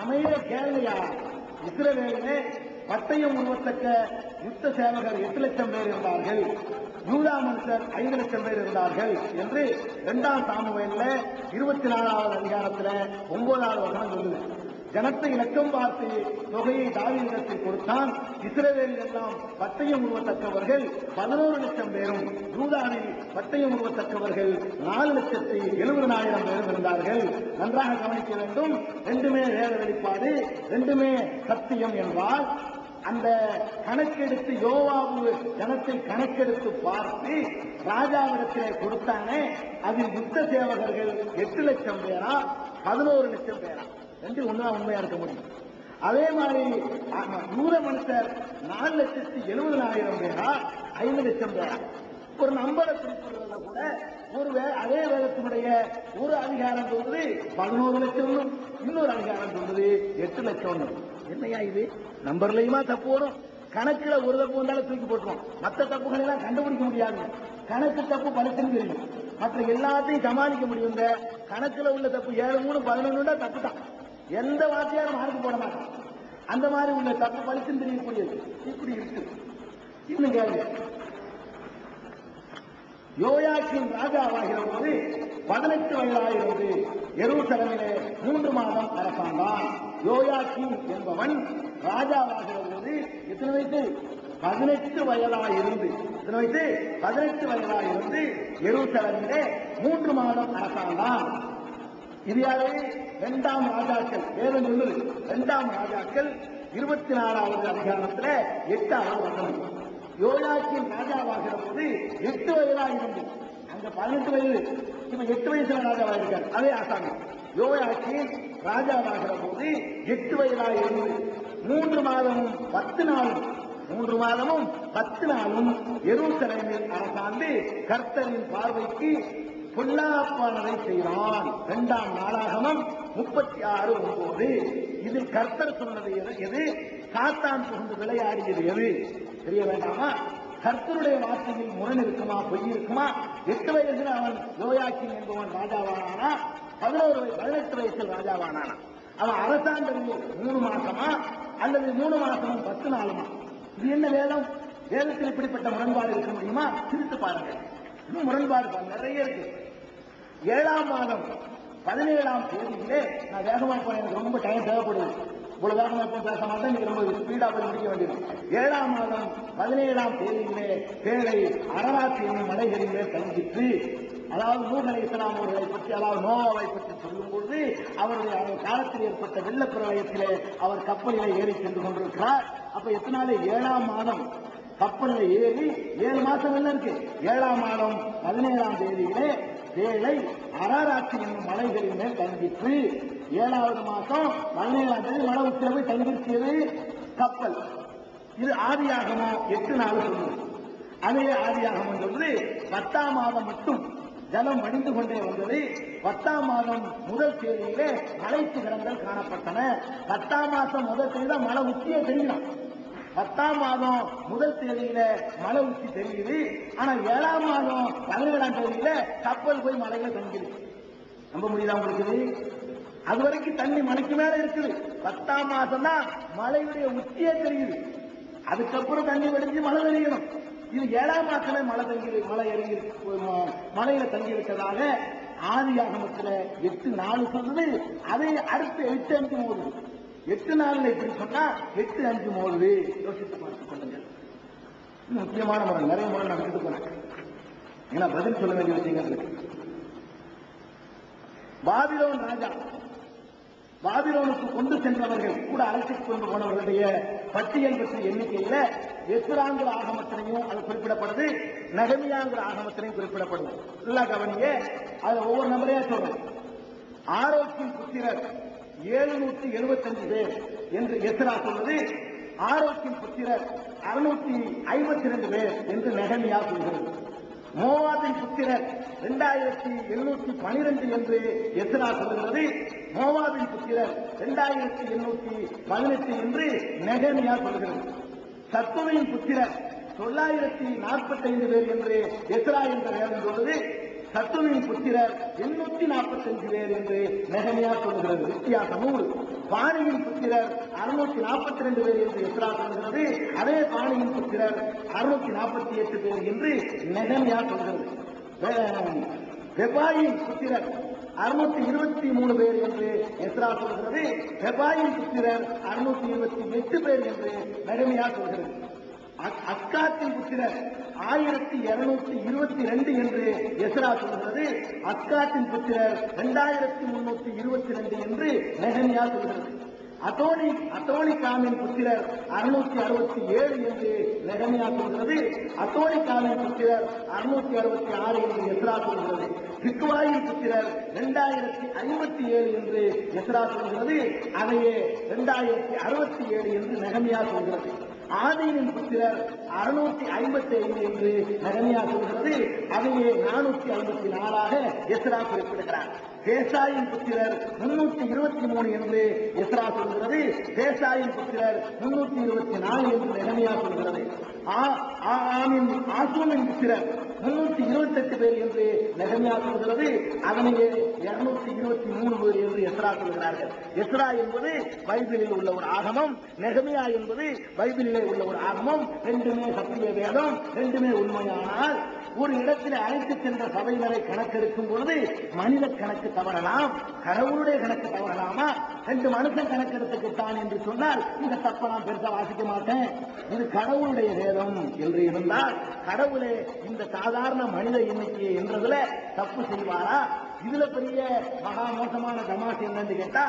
அமைய கேள்வியா இஸ்ரவேலிலே பட்டயம் உருவத்தக்க யுத்த சேவகர் எட்டு லட்சம் பேர் இருந்தார்கள். யூதா மனுஷர் ஐந்து லட்சம் பேர் இருந்தார்கள் என்று இரண்டாம் சாமுவேல்ல இருபத்தி நாலாவது அதிகாரத்தில் ஒன்பதாவது வருடம் சொல்லுது. ஜனத்தை இலக்கம் பார்த்து தொகையை தாவீதத்தில் கொடுத்தான். இஸ்ரேலில் எல்லாம் பட்டயம் உருவத்தக்கவர்கள் பதினோரு லட்சம் பேரும் யூதாவில் பட்டயம் உருவத்தக்கவர்கள் நாலு லட்சத்தி எழுபதாயிரம் பேரும் இருந்தார்கள். நன்றாக கவனிக்க வேண்டும். ரெண்டுமே வேத வெளிப்பாடு ரெண்டுமே சத்தியம் என்றால் அந்த கணக்கெடுத்து யோவாவு ஜனத்தை கணக்கெடுத்து பார்த்து ராஜாவிடத்திலே கொடுத்தானே அதில் யுத்த சேவகர்கள் எட்டு லட்சம் பேரா பதினோரு லட்சம் பேரா? ரெண்டு ஒன்றா உண்மையா இருக்க முடியும். அதே மாதிரி நூற மனுஷர் நாலு லட்சத்தி எழுபதாயிரம் பேரா? ஐந்து லட்சம் பேரா? ஒரு நம்பரை குறிப்பிடுறதுல கூட ஒரு அதே வேதத்தினுடைய ஒரு அதிகாரம் சொல்றது பதினோரு லட்சம் இன்னொரு அதிகாரம் சொல்றது எட்டு லட்சம் என்னையா இது? நம்பர்லயுமா தப்பு வரும்? கணக்குல ஒரு தப்பு வந்தாலும் தூக்கி போட்டுருவோம் மற்ற தப்புகளை எல்லாம் கண்டுபிடிக்க முடியாது. கணக்கு தப்பு பலிச்சுன்னு தெரியும். மற்ற எல்லாத்தையும் சமாளிக்க முடியும். இந்த கணக்குல உள்ள தப்பு ஏழு மூணு பதினொன்னு தப்பு தான் எந்த வாத்தியாரும் மார்க்கு போட மாட்டான். அந்த மாதிரி உள்ள தப்பு பலிச்சுன்னு தெரியக்கூடியது. இப்படி இருக்கு. இன்னும் கேளுங்க. யோயாக்கின் ராஜாவாகிற போது பதினெட்டு வயதாகிறது எருசலமிலே மூன்று மாதம் அரசாண்டான் யோயாக்கின் என்பவன் ராஜாவாகிற போது எத்தனை வயசு? பதினெட்டு வயதாயிருந்து இத்தனை வயசு? பதினெட்டு வயதாயிருந்து எருசலமிலே மூன்று மாதம் அரசாண்டான் இது யாரு? இரண்டாம் ராஜாக்கள். வேதம் சொல்லுது. இரண்டாம் ராஜாக்கள் இருபத்தி நாலாவது அதிகாரத்துல எட்டாவது வசனம். யோயாக்கின் ராஜாவாகிற போது எட்டு வயதாக இருந்து அங்க பதினெட்டு வயது இப்ப எட்டு வயசுல ராஜாவா இருக்கார் அதே ஆசாமி யோயாக்கின் ராஜாவாகிற போது எட்டு வயதாக இருந்து மூன்று மாதமும் பத்து நாளும் மூன்று மாதமும் பத்து நாளும் எருசலேமில் அரசாண்டு கர்த்தரின் பார்வைக்கு பொல்லாப்பானதை செய்கிறான் இரண்டாம் நாளாகமம் முப்பத்தி ஆறு ஒன்பது. இதில் கர்த்தர் சொன்னது எது? எது? சாத்தான் புகுந்து விளையாடியது எது? தெரிய வேண்டாமா? கர்த்தருடைய வார்த்தையில் முரண் இருக்குமா பொய் இருக்குமா? எட்டு வயசுல அவன் யோயாக்கின் என்பவன் ராஜாவானானா? பதினோரு பதினெட்டு வயசில் ராஜாவானானா? அவன் அரசாங்கம் மூணு மாசமா? அல்லது மூணு மாசமும் பத்து நாளுமா? இது என்ன வேதம்? வேதத்தில் இப்படிப்பட்ட முரண்பாடு இருக்க முடியுமா? சிரித்து பாருங்க இன்னும் முரண்பாடு நிறைய இருக்கு. ஏழாம் மாதம் பதினேழாம் தேதியிலே நான் வேகமா போனேன் எனக்கு ரொம்ப டைம் தேவைப்படுது. இவ்வளவு வேகமா இப்போ பேச மாட்டேன். நீங்க ரொம்ப ஸ்பீடா போய் முடிக்க வேண்டியது. ஏழாம் மாதம் பதினேழாம் தேதியிலே பேரை அரராசி என்னும் மலைகளிலே சந்தித்து அதாவது நூகலை இஸ்லாம் அவர்களை பற்றி அதாவது நோவாவை பற்றி சொல்லும் பொழுது அவருடைய அவர் காலத்தில் ஏற்பட்ட வெள்ளப்பிரளயத்திலே அவர் கப்பலிலே ஏறி சென்று கொண்டிருக்கிறார். அப்ப எத்தனாலே ஏழாம் மாதம். கப்பலில் ஏறி ஏழு மாசம் என்ன இருக்கு. ஏழாம் மாதம் பதினேழாம் தேதியிலே வேலை அராராட்சி என்னும் மலைகளின் மேல் தங்கிற்று. ஏழாவது மாசம் பதினேழாம் தேதி மழை உத்தரவு தங்கிருக்கிறது கப்பல். இது ஆதியாகமோ எட்டு நாள் சொல்லுது. அதே ஆதியாகமம் சொல்றது பத்தாம் மாதம் மட்டும் ஜலம் வடிந்து கொண்டே வந்தது. பத்தாம் மாதம் முதல் தேதியிலே மலைத்து சிகரங்கள் காணப்பட்டன. பத்தாம் மாசம் முதல் தேதி தான் மழை உச்சியே தெரியலாம் பத்தாம் மாதம் முதல் தேதியில மலை உச்சி தெரியுது. ஆனா ஏழாம் மாதம் பதினேழாம் தேதியில கப்பல் போய் மலையில தங்கிடுது நம்ப முடியுதா உங்களுக்கு? அது வரைக்கும் தண்ணி மலைக்கு மேல இருக்குது. பத்தாம் மாசம் தான் மலையுடைய உச்சியே தெரியுது. அதுக்கப்புறம் தண்ணி வடிஞ்சு மழை தெரியணும் இது ஏழாம் மாசமே மழை தங்கி மழை இறங்கி ம- மலையில தங்கி இருக்கிறதாக ஆதி ஆகமத்துல எட்டு நாலு சொல்லுது. அதை அடுத்து எட்டு அஞ்சு மோதுது எட்டு நாள் இப்படி சொன்னா எட்டு அஞ்சு மோது யோசித்து பார்த்து கொள்ளுங்கள் முக்கியமான முறை நிறைய முறை நான் எடுத்து போனேன் ஏன்னா பதில் சொல்ல வேண்டிய விஷயங்கள் இருக்கு. பாபிலோன் ராஜா பாபிலோனுக்கு கொண்டு சென்றவர்கள் கூட அழைத்துக் கொண்டு போனவர்களுடைய பட்டியல் பற்றிய எண்ணிக்கையில எஸ்ராங்கிற ஆகமத்தினையும் அது குறிப்பிடப்படுது நகமியாங்கிற ஆகமத்தினையும் குறிப்பிடப்படுது. நல்லா கவனிங்க. அதுல ஒவ்வொரு நபரையா சொல்றேன். ஆரோக்கியம் புத்திரர். எழுநூத்தி எழுபத்தஞ்சு பேர் என்று எஸ்ரா சொல்வது ஆரோக்கியம் புத்திரர் அறுநூத்தி ஐம்பத்தி ரெண்டு பேர் என்று நெகமியா சொல்கிறது. மோவாதின் புத்திரர் இரண்டாயிரத்தி எழுநூத்தி பனிரெண்டு என்று எஸ்ரா சொல்கிறது. மோவாதின் புத்திரர் இரண்டாயிரத்தி எண்ணூத்தி பதினெட்டு என்று நெகமியா சொல்கிறது. சத்துவின் புத்திரர் தொள்ளாயிரத்தி நாற்பத்தைந்து பேர் என்று எஸ்ரா என்ற நேரம் சொல்வது. சத்துவின் புத்திரர் எண்ணூத்தி நாற்பத்தஞ்சு பேர் என்று நெகமியா சொல்கிறது வித்தியாசம் பாணியின் புத்திரர் அறுநூத்தி நாற்பத்தி ரெண்டு பேர் என்று எஸ்ரா சொல்கிறது அதே பாணியின் புத்திரர் அறுநூத்தி நாற்பத்தி எட்டு பேர் என்று நெகமியா சொல்கிறது வெ- வெபாயின் புத்திரர் அறுநூத்தி இருபத்தி மூணு பேர் என்று எஸ்ரா சொல்கிறது வெபாயின் புத்திரர் அறுநூத்தி இருபத்தி எட்டு பேர் என்று நெகமையா சொல்கிறது அக்- அக்காத்தின் புத்திரர் ஆயிரத்தி இருநூத்தி இருபத்தி ரெண்டு என்று எசரா சொல்கிறது. அக்காத்தின் புத்திரர் இரண்டாயிரத்தி முன்னூத்தி இருபத்தி ரெண்டு என்று நெகனியா சொல்கிறது. அதோனி காமின் புத்திரர் அறுநூத்தி அறுபத்தி ஏழு என்று நெகமியா சொல்கிறது. அத்தோனி காமின் புத்திரர் அறுநூத்தி அறுபத்தி ஆறு என்று எஸ்ரா சொல்கிறது. பிக்வாயின் புத்திரர் இரண்டாயிரத்தி ஐம்பத்தி ஏழு என்று எஸ்ரா சொல்கிறது. அதையே இரண்டாயிரத்தி அறுபத்தி ஏழு என்று நெகமியா சொல்கிறது. ஆதியின் புத்திரர் அறுநூத்தி ஐம்பத்தி ஐந்து என்று நகமியா சொல்கிறது. அதையே நானூத்தி ஐம்பத்தி நாலாக எஸ்ரா குறிப்பிடுகிறார். தேசாயின் புத்திரர் முன்னூத்தி இருபத்தி மூணு என்று எஸ்ரா சொல்கிறது. தேசாயின் புத்திரர் முன்னூத்தி இருபத்தி நாலு என்று நகமியா சொல்கிறது. ஆ- ஆ- ஆமின் ஆசூமின் புத்திரர் முன்னூத்தி இருபத்தி எட்டு பேர் என்று நகமையா சொல்கிறது. அதனையே இருநூத்தி இருபத்தி மூணு பேர் என்று எஸ்ரா சொல்கிறார்கள். எஸ்ரா என்பது பைபிளில் உள்ள ஒரு ஆகமம் நெகமியா என்பது பைபிளிலே உள்ள ஒரு ஆகமம் ரெண்டுமே சத்திய வேதம் ரெண்டுமே உண்மையானால் ஒரு இடத்தில் அழைத்து சென்ற சபையினரை கணக்கெடுக்கும் பொழுது மனித கணக்கு தவறலாம் கடவுளுடைய கணக்கு தவறலாமா? ரெண்டு மனுஷன் கணக்கெடுத்துக்கிட்டான் என்று சொன்னால் இந்த தப்ப நான் பெருசா வாசிக்க மாட்டேன். இது கடவுளுடைய வேதம் என்று இருந்தால் கடவுளே இந்த சாதாரண மனித எண்ணிக்கையை என்றதுல தப்பு செய்வாரா? இதுல பெரிய மகா மோசமான தமாசு என்னன்னு கேட்டா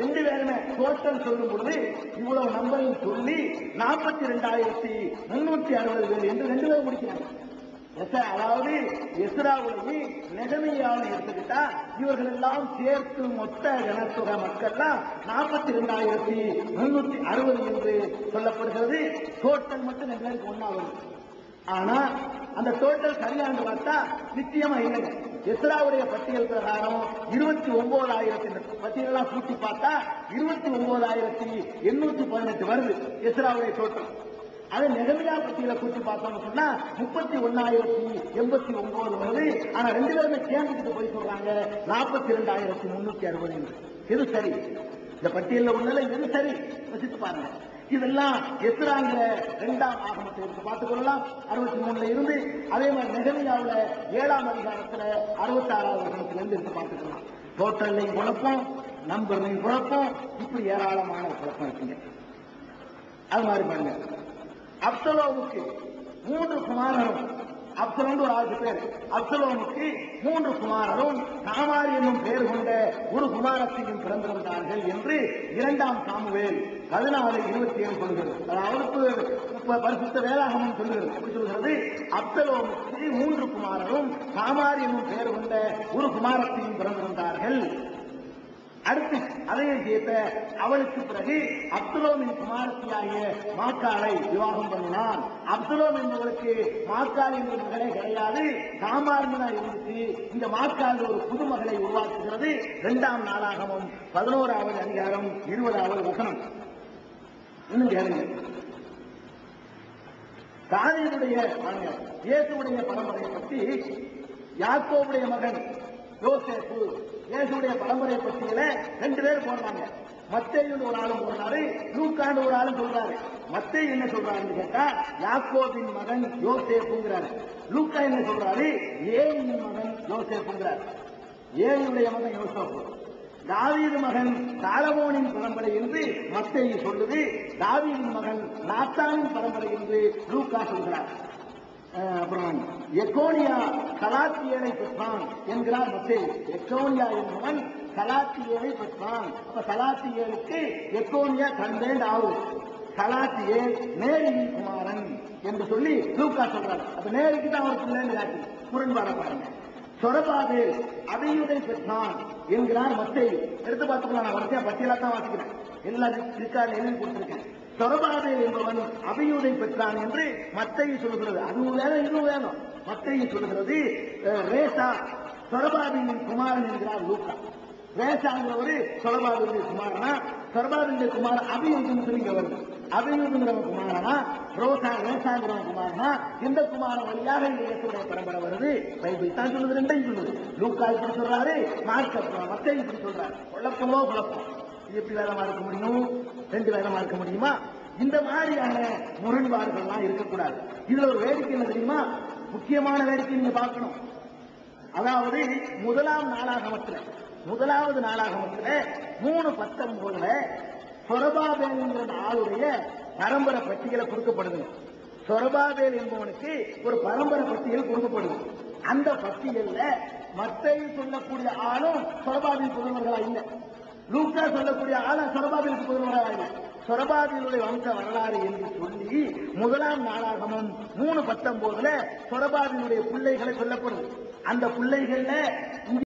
ரெண்டு பேருமே டோட்டல் சொல்லும் பொழுது இவ்வளவு நம்பரையும் சொல்லி நாற்பத்தி ரெண்டாயிரத்தி முன்னூத்தி அறுபது பேர் என்று ரெண்டு பேரும் முடிக்கிறாங்க. எஸ்ரா, அதாவது எஸ்ராவுலையும் நெகமையாவை எடுத்துக்கிட்டா இவர்கள் எல்லாம் சேர்த்து மொத்த ஜனத்தொகை மக்கள்லாம் நாற்பத்தி ரெண்டாயிரத்தி முன்னூத்தி அறுபது என்று சொல்லப்படுகிறது. டோட்டல் மட்டும் ரெண்டு பேருக்கு ஒன்னாவது ஆனா அந்த டோட்டல் சரியாண்டு பார்த்தா நிச்சயமா இல்லைங்க. எஸ்ராவுடைய பட்டியல் பிரகாரம் இருபத்தி ஒன்பதாயிரத்தி பட்டியலாம் கூட்டி பார்த்தா இருபத்தி ஒன்பதாயிரத்தி எண்ணூத்தி பதினெட்டு வருது எஸ்ராவுடைய தோட்டம் அது நெகமியா பட்டியலை கூட்டி பார்த்தோம்னு சொன்னா முப்பத்தி ஒன்னாயிரத்தி எண்பத்தி ஒன்பது வருது. ஆனா ரெண்டு பேருமே சேர்ந்துட்டு போய் சொல்றாங்க நாற்பத்தி ரெண்டாயிரத்தி முன்னூத்தி அறுபது இது சரி. இந்த பட்டியலில் ஒண்ணுல இது சரி. வச்சுட்டு பாருங்க. இதெல்லாம் எஸ்ராங்கிற இரண்டாம் ஆகமத்தை இருக்கு பார்த்துக் கொள்ளலாம். அறுபத்தி மூணுல இருந்து அதே மாதிரி நெகமியாவில் ஏழாம் அதிகாரத்துல அறுபத்தி ஆறாவது வசனத்துல இருந்து பார்த்துக்கலாம் டோட்டல்லையும் குழப்பம் நம்பர்லையும் குழப்பம் இப்படி ஏராளமான குழப்பம் இருக்குங்க. அது மாதிரி பாருங்க. அப்சலோவுக்கு மூன்று குமாரரும் அப்சலோன் ஒரு ஆறு பேர். அப்சலோனுக்கு மூன்று குமாரரும் தாமார் என்னும் பெயர் கொண்ட ஒரு குமாரத்தையும் பிறந்திருந்தார்கள் என்று இரண்டாம் சாமுவேல் பதினாறு இருபத்தி ஏழு சொல்கிறது. அதாவது பரிசுத்த வேளாகமம் சொல்கிறது. எப்படி சொல்கிறது? அப்சலோனுக்கு மூன்று குமாரரும் தாமார் என்னும் பெயர் கொண்ட ஒரு குமாரத்தையும் பிறந்திருந்தார்கள். அடுத்து அதையும் சேர்த்த அவளுக்கு பிறகு அப்துலோமின் குமாரத்தியாகிய மாக்காளை விவாகம் பண்ணினான். அப்துலோம் என்பவருக்கு மாக்காள் என்ற மகளே கிடையாது. சாமார்மனா இருந்துச்சு. இந்த மாக்காள் ஒரு புது மகளை உருவாக்குகிறது. இரண்டாம் நாளாகவும் பதினோராவது அதிகாரம் இருபதாவது வசனம். இன்னும் கேளுங்க. தாவீதுடைய இயேசுடைய பரம்பரையை பற்றி யாக்கோவுடைய மகன் யோசேப்பு இயேசுடைய பரம்பரை பற்றியில ரெண்டு பேர் போடுறாங்க. மத்தேயுன்னு ஒரு ஆளும் போடுறாரு லூக்காண்டு ஒரு ஆளும் சொல்றாரு. மத்தேயு என்ன சொல்றாருன்னு கேட்டா யாக்கோவின் மகன் யோசேப்புங்கிறாரு. லூக்கா என்ன சொல்றாரு? ஏயின் மகன் யோசேப்புங்கிறாரு. ஏழுடைய மகன் யோசேப்பு. தாவீது மகன் சாலமோனின் பரம்பரை என்று மத்தையை சொல்லுது தாவீதின் மகன் நாத்தானின் பரம்பரை என்று லூக்கா சொல்கிறார். அப்புறம் எக்கோனியா கலாத்தியனை பெற்றான் என்கிறார் மத்தேயு எக்கோனியா என்பவன் கலாத்தியனை பெற்றான். அப்ப கலாத்தியனுக்கு எக்கோனியா கண்டேன் ஆகும். கலாத்தியே நேரின் குமாரன் என்று சொல்லி லூக்கா சொல்றாரு. அப்ப நேருக்கு தான் அவர் பிள்ளைன்னு காட்டி முரண்பாட பாருங்க. சொரபாது அதையுடை பெற்றான் என்கிறார் மத்தை எடுத்து பார்த்துக்கலாம். நான் வரிசையா பட்டியலா தான் வாசிக்கிறேன். எல்லா இருக்காரு எழுதி கொடுத்துருக்கேன். சொரபாதே என்பவன் அபியூதை பெற்றான் என்று மத்தையை சொல்லுகிறது. அதுவும் வேணும் இதுவும் வேணும் மத்தையை சொல்லுகிறது ரேசா சொரபாதியின் குமாரன் என்கிறார் லூக்கா. ரேசாங்கிறவரு சொரபாதுடைய குமாரனா? சொரபாதுடைய குமாரன் அபியூதுன்னு சொல்லி இங்க வருது. அபியூதுங்கிறவன் குமாரனா? ரோசா ரேசாங்கிறவன் குமாரனா? இந்த குமாரன் வழியாக இந்த இயேசுடைய பரம்பரை வருது. பைபிள் தான் சொல்லுது ரெண்டையும் சொல்லுது. லூக்கா இப்படி சொல்றாரு மார்க்க மத்தை இப்படி சொல்றாரு. குழப்பமோ குழப்பம். எப்படி வேதமா இருக்க முடியும்? ரெண்டு வேதமா இருக்க முடியுமா? இந்த மாதிரியான முரண்பாடுகள்லாம் இருக்கக்கூடாது. இதுல ஒரு வேடிக்கை என்ன தெரியுமா? முக்கியமான வேடிக்கை நீங்க பார்க்கணும். அதாவது முதலாம் நாளாகமத்துல முதலாவது நாளாகமத்துல மூணு பத்தொன்பதுல சொரபாபேல் என்கிற ஆளுடைய பரம்பரை பட்டியலை கொடுக்கப்படுது. சொரபாபேல் என்பவனுக்கு ஒரு பரம்பரை பட்டியல் கொடுக்கப்படுது. அந்த பட்டியல்ல மத்தை சொல்லக்கூடிய ஆளும் சொரபாபேல் புதல்வர்களா இல்லை. லூக்கா சொல்லக்கூடிய ஆளா சொரபாபிலுக்கு புதல்வர்களா இல்லை சொரபாபிலுடைய வம்ச வரலாறு என்று சொல்லி முதலாம் நாளாகமும் மூணு பத்தொன்பதுல சொரபாபிலுடைய பிள்ளைகளை சொல்லப்படும். அந்த பிள்ளைகள்ல